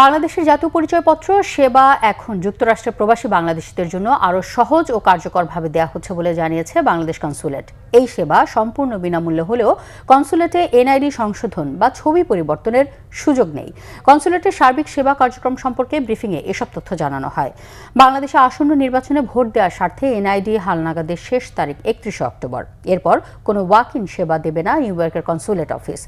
বাংলাদেশের জাতীয় পরিচয়পত্র, সেবা এখন যুক্তরাষ্ট্রের প্রবাসী বাংলাদেশিদের জন্য আরও সহজ ও কার্যকরভাবে দেওয়া হচ্ছে বলে জানিয়েছে বাংলাদেশ কনসুলেট। এই সেবা সম্পূর্ণ বিনামূল্যে হলেও কনসুলেটে এনআইডি সংশোধন বা ছবি পরিবর্তনের সুযোগ নেই। কনসুলেটের সার্বিক সেবা কার্যক্রম সম্পর্কে ব্রিফিংয়ে এসব তথ্য জানানো হয়। বাংলাদেশে আসন্ন নির্বাচনে ভোট দেওয়ার স্বার্থে এনআইডি হালনাগাদের শেষ তারিখ একত্রিশে অক্টোবর। এরপর কোনো ওয়াক ইন সেবা দেবে না নিউ ইয়র্কের কনসুলেট অফিস।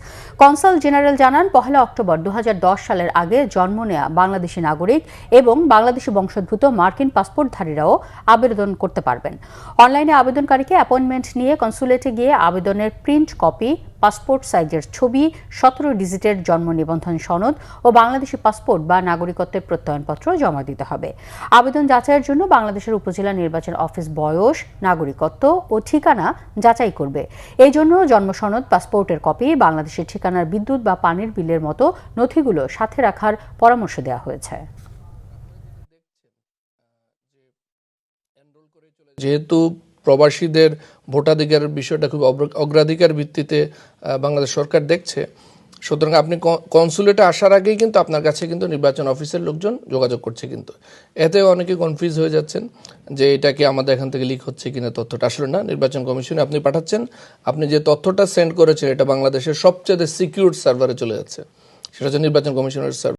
কনসাল জেনারেল জানান, পহেলা অক্টোবর দু হাজার দশ সালের আগে জন্ম নেওয়া বাংলাদেশি নাগরিক এবং বাংলাদেশি বংশোদ্ভূত মার্কিন পাসপোর্টধারীরাও আবেদন করতে পারবেন। অনলাইনে আবেদনকারীকে অ্যাপয়েন্টমেন্ট নিয়ে কনসুলেটে গিয়ে আবেদনের প্রিন্ট কপি পাসপোর্ট সাইজের ছবি, সতেরো ডিজিটের জন্ম নিবন্ধন সনদ ও বাংলাদেশি পাসপোর্ট বা নাগরিকত্বের প্রত্যয়নপত্র জমা দিতে হবে। আবেদন যাচাইয়ের জন্য বাংলাদেশের উপজেলা নির্বাচন অফিস বয়স, নাগরিকত্ব ও ঠিকানা যাচাই করবে। এই জন্য জন্ম সনদ, পাসপোর্টের কপি, বাংলাদেশের ঠিকানার বিদ্যুৎ বা পানির বিলের মতো নথিগুলো সাথে রাখার পরামর্শ দেওয়া হয়েছে। যেহেতু প্রবাসীদের ভোটাধিকারের বিষয়টা খুব অগ্র- অগ্রাধিকার ভিত্তিতে বাংলাদেশ সরকার দেখছে। সুতরাং আপনি কনসুলেটে আসার আগেই কিন্তু আপনার কাছে কিন্তু নির্বাচন অফিসের লোকজন যোগাযোগ করছে কিন্তু। এতে অনেকে কনফিউজ হয়ে যাচ্ছেন যে এটা কি আমাদের এখান থেকে লিক হচ্ছে কিনা তথ্যটা। আসলে না, নির্বাচন কমিশনে আপনি পাঠাচ্ছেন, আপনি যে তথ্যটা সেন্ড করেছেন, এটা বাংলাদেশের সবচেয়ে সিকিউর সার্ভারে চলে যাচ্ছে। সেটা হচ্ছে নির্বাচন কমিশনের সার্ভার